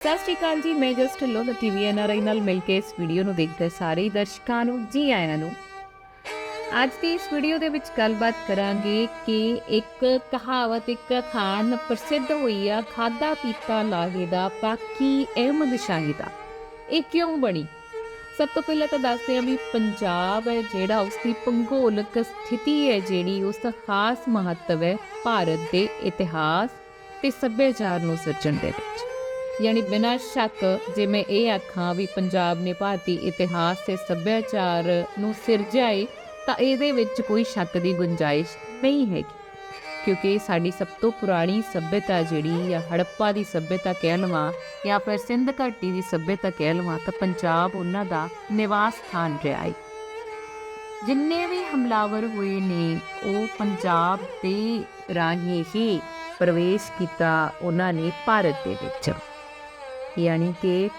ਸਤਿ ਸ਼੍ਰੀ ਅਕਾਲ ਜੀ, ਮੈਂ ਜਸਟ ਲੋ ਦਾ ਟੀਵੀ ਐਨਆਰਆਈ ਨਾਲ ਮਿਲ ਕੇ ਇਸ ਵੀਡੀਓ ਨੂੰ ਦੇਖਦੇ ਸਾਰੇ ਹੀ ਦਰਸ਼ਕਾਂ ਨੂੰ, ਜੀ ਆਇਆਂ ਨੂੰ। ਅੱਜ ਦੀ ਇਸ ਵੀਡੀਓ ਦੇ ਵਿੱਚ ਗੱਲਬਾਤ ਕਰਾਂਗੇ ਕਿ ਇੱਕ ਕਹਾਵਤ, ਇੱਕ ਖਾਣ ਪ੍ਰਸਿੱਧ ਹੋਈ ਆ ਖਾਦਾ ਪੀਤਾ ਲਾਗੇ ਦਾ ਪਾਕੀ ਅਹਿਮਦ ਸ਼ਾਹੀ ਦਾ। ਇਹ ਕਿਉਂ ਬਣੀ? ਸਭ ਤੋਂ ਪਹਿਲਾਂ ਤਾਂ ਦੱਸਦੇ ਹਾਂ ਵੀ ਪੰਜਾਬ ਹੈ, ਜਿਹੜਾ ਉਸ ਦੀ ਭੂਗੋਲਕ ਸਥਿਤੀ ਹੈ, ਜਿਹੜੀ ਉਸ ਦਾ ਖਾਸ ਮਹੱਤਵ ਹੈ, ਭਾਰਤ ਦੇ ਇਤਿਹਾਸ ਤੇ ਸੱਭਿਆਚਾਰ ਨੂੰ ਸਿਰਜਣ ਦੇ ਵਿੱਚ। ਯਾਨੀ ਬਿਨਾਂ ਸ਼ੱਕ ਜੇ ਮੈਂ ਇਹ ਆਖਾਂ ਵੀ ਪੰਜਾਬ ਨੇ ਭਾਰਤੀ ਇਤਿਹਾਸ ਤੇ ਸੱਭਿਆਚਾਰ ਨੂੰ ਸਿਰਜਿਆ ਏ ਤਾਂ ਇਹਦੇ ਵਿੱਚ ਕੋਈ ਸ਼ੱਕ ਦੀ ਗੁੰਜਾਇਸ਼ ਨਹੀਂ ਹੈਗੀ। ਕਿਉਂਕਿ ਸਾਡੀ ਸਭ ਤੋਂ ਪੁਰਾਣੀ ਸੱਭਿਅਤਾ ਜਿਹੜੀ ਜਾਂ ਹੜੱਪਾ ਦੀ ਸੱਭਿਅਤਾ ਕਹਿ ਲਵਾਂ ਜਾਂ ਫਿਰ ਸਿੰਧ ਘਾਟੀ ਦੀ ਸੱਭਿਅਤਾ ਕਹਿ ਲਵਾਂ, ਤਾਂ ਪੰਜਾਬ ਉਹਨਾਂ ਦਾ ਨਿਵਾਸ ਸਥਾਨ ਰਿਹਾ ਏ। ਜਿੰਨੇ ਵੀ ਹਮਲਾਵਰ ਹੋਏ ਨੇ, ਉਹ ਪੰਜਾਬ ਦੇ ਰਾਹੀਂ ਹੀ ਪ੍ਰਵੇਸ਼ ਕੀਤਾ, ਉਹਨਾਂ ਨੇ ਭਾਰਤ ਦੇ ਵਿੱਚ। ਯਾਨੀ ਕਿ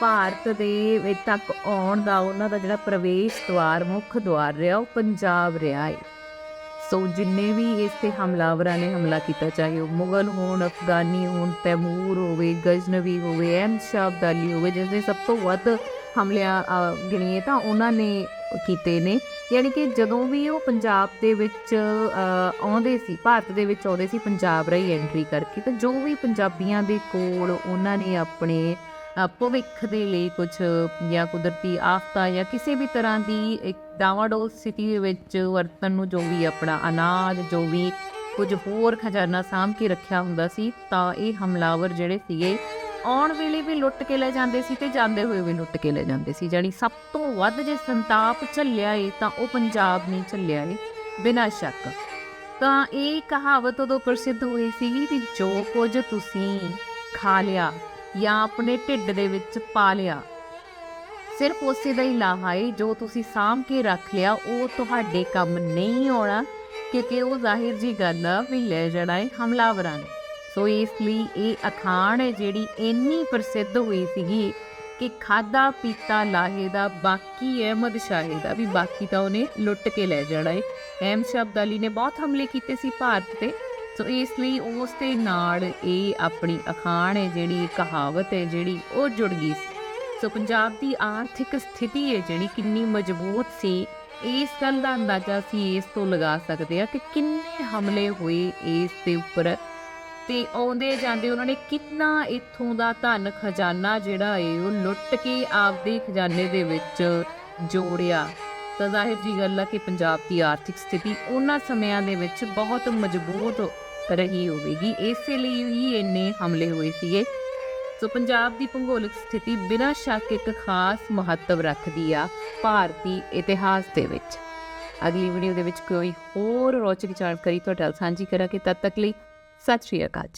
ਭਾਰਤ ਦੇ ਵਿੱਚ ਤੱਕ ਆਉਣ ਦਾ ਉਹਨਾਂ ਦਾ ਜਿਹੜਾ ਪ੍ਰਵੇਸ਼ ਦੁਆਰ, ਮੁੱਖ ਦੁਆਰ ਰਿਹਾ, ਉਹ ਪੰਜਾਬ ਰਿਹਾ ਹੈ ਸੋ ਜਿੰਨੇ ਵੀ ਇਸ ਤੇ ਹਮਲਾਵਰਾਂ ਨੇ ਹਮਲਾ ਕੀਤਾ, ਚਾਹੇ ਉਹ ਮੁਗਲ ਹੋਣ, ਅਫਗਾਨੀ ਹੋਣ, ਤੈਮੂਰ ਹੋਵੇ, ਗਜਨਵੀ ਹੋਵੇ ਐਮ ਸ਼ਾਬਦਾਲੀ ਹੋਵੇ, ਜਿਸ ਦੇ ਸਭ ਤੋਂ ਵੱਧ ਹਮਲਿਆਂ ਗਿਣੀਏ ਤਾਂ ਉਹਨਾਂ ਨੇ ਕੀਤੇ ਨੇ। ਯਾਨੀ ਕਿ ਜਦੋਂ ਵੀ ਉਹ ਪੰਜਾਬ ਦੇ ਵਿੱਚ ਆਉਂਦੇ ਸੀ, ਭਾਰਤ ਦੇ ਵਿੱਚ ਆਉਂਦੇ ਸੀ, ਪੰਜਾਬ ਰਾਹੀਂ ਐਂਟਰੀ ਕਰਕੇ, ਤਾਂ ਜੋ ਵੀ ਪੰਜਾਬੀਆਂ ਦੇ ਕੋਲ ਉਹਨਾਂ ਨੇ ਆਪਣੇ ਭਵਿੱਖ ਦੇ ਲਈ ਕੁਝ ਜਾਂ ਕੁਦਰਤੀ ਆਫਤਾਂ ਜਾਂ ਕਿਸੇ ਵੀ ਤਰ੍ਹਾਂ ਦੀ ਇੱਕ ਡਾਵਾਡੋਲ ਸਥਿਤੀ ਦੇ ਵਿੱਚ ਵਰਤਨ ਨੂੰ ਜੋ ਵੀ ਆਪਣਾ ਅਨਾਜ, ਜੋ ਵੀ ਕੁਝ ਹੋਰ ਖਜ਼ਾਨਾ ਸਾਂਭ ਕੇ ਰੱਖਿਆ ਹੁੰਦਾ ਸੀ, ਤਾਂ ਇਹ ਹਮਲਾਵਰ ਜਿਹੜੇ ਸੀਗੇ ਆਉਣ ਵੇਲੇ ਵੀ ਲੁੱਟ ਕੇ ਲੈ ਜਾਂਦੇ ਸੀ ਤੇ ਜਾਂਦੇ ਹੋਏ ਵੀ ਲੁੱਟ ਕੇ ਲੈ ਜਾਂਦੇ ਸੀ। ਜਾਨੀ ਸਭ ਤੋਂ ਵੱਧ ਜੇ ਸੰਤਾਪ ਝੱਲਿਆ ਏ, ਤਾਂ ਉਹ ਪੰਜਾਬ ਨੇ ਝੱਲਿਆ ਏ, ਬਿਨਾਂ ਸ਼ੱਕ। ਤਾਂ ਇਹ ਕਹਾਵਤ ਉਦੋਂ ਪ੍ਰਸਿੱਧ ਹੋਈ ਸੀ ਵੀ ਜੋ ਕੁਝ ਤੁਸੀਂ ਖਾ ਲਿਆ ਜਾਂ ਆਪਣੇ ਢਿੱਡ ਦੇ ਵਿੱਚ ਪਾ ਲਿਆ, ਸਿਰਫ ਉਸੇ ਦਾ ਹੀ ਲਾਹਾ ਏ, ਜੋ ਤੁਸੀਂ ਸਾਂਭ ਕੇ ਰੱਖ ਲਿਆ, ਉਹ ਤੁਹਾਡੇ ਕੰਮ ਨਹੀਂ ਆਉਣਾ, ਕਿਉਂਕਿ ਉਹ ਜ਼ਾਹਿਰ ਜੀ ਗੱਲ ਆ ਵੀ ਲੈ ਜਾਣਾ ਏ ਹਮਲਾਵਰਾਂ ਨੇ। ਸੋ ਇਸ ਲਈ ਇਹ ਅਖਾਣ ਹੈ ਜਿਹੜੀ ਇੰਨੀ ਪ੍ਰਸਿੱਧ ਹੋਈ ਸੀਗੀ ਕਿ ਖਾਦਾ ਪੀਤਾ ਲਾਹੇ ਦਾ ਬਾਕੀ ਅਹਿਮਦ ਸ਼ਾਹੇ ਦਾ ਵੀ ਬਾਕੀ ਤਾਂ ਉਹਨੇ ਲੁੱਟ ਕੇ ਲੈ ਜਾਣਾ ਏ। ਅਹਿਮ ਸ਼ਬਦ ਅਲੀ ਨੇ ਬਹੁਤ ਹਮਲੇ ਕੀਤੇ ਸੀ ਭਾਰਤ ਤੇ। ਸੋ ਇਸ ਲਈ ਉਸ ਦੇ ਨਾਲ ਇਹ ਆਪਣੀ ਅਖਾਣ ਹੈ, ਜਿਹੜੀ ਕਹਾਵਤ ਹੈ, ਜਿਹੜੀ ਉਹ ਜੁੜ ਗਈ ਸੀ। ਸੋ ਪੰਜਾਬ ਦੀ ਆਰਥਿਕ ਸਥਿਤੀ ਹੈ, ਜਿਹੜੀ ਕਿੰਨੀ ਮਜ਼ਬੂਤ ਸੀ, ਇਸ ਗੱਲ ਦਾ ਅੰਦਾਜ਼ਾ ਸੀ ਇਸ ਤੋਂ ਲਗਾ ਸਕਦੇ ਆ ਕਿ ਕਿੰਨੇ ਹਮਲੇ ਹੋਏ ਇਸ ਦੇ ਉੱਪਰ। ਤੇ ਆਉਂਦੇ ਜਾਂਦੇ ਉਹਨਾਂ ਨੇ ਕਿੰਨਾ ਇੱਥੋਂ ਦਾ ਧਨ ਖਜ਼ਾਨਾ ਜਿਹੜਾ ਏ, ਉਹ ਲੁੱਟ ਕੇ ਆਪਦੇ ਖਜ਼ਾਨੇ ਦੇ ਵਿੱਚ ਜੋੜਿਆ। ਤਾਂ ਜ਼ਾਹਿਰ ਜੀ ਗੱਲ ਆ ਕਿ ਪੰਜਾਬ ਦੀ ਆਰਥਿਕ ਸਥਿਤੀ ਉਹਨਾਂ ਸਮਿਆਂ ਦੇ ਵਿੱਚ ਬਹੁਤ ਮਜ਼ਬੂਤ ਰਹੀ ਹੋਵੇਗੀ। ਇਸੇ ਲਈ ਹੀ ਇੰਨੇ ਹਮਲੇ ਹੋਏ ਸੀਗੇ। ਸੋ ਪੰਜਾਬ ਦੀ ਭੂਗੋਲਿਕ ਸਥਿਤੀ ਬਿਨਾਂ ਸ਼ੱਕ ਇੱਕ ਖਾਸ ਮਹੱਤਵ ਰੱਖਦੀ ਆ ਭਾਰਤੀ ਇਤਿਹਾਸ ਦੇ ਵਿੱਚ। ਅਗਲੀ ਵੀਡੀਓ ਦੇ ਵਿੱਚ ਕੋਈ ਹੋਰ ਰੋਚਕ ਜਾਣਕਾਰੀ ਤੁਹਾਡੇ ਨਾਲ ਸਾਂਝੀ ਕਰਾਂਗੇ। ਤਦ ਤੱਕ ਲਈ ਸਤਿ ਸ਼੍ਰੀ ਅਕਾਲ ਜੀ।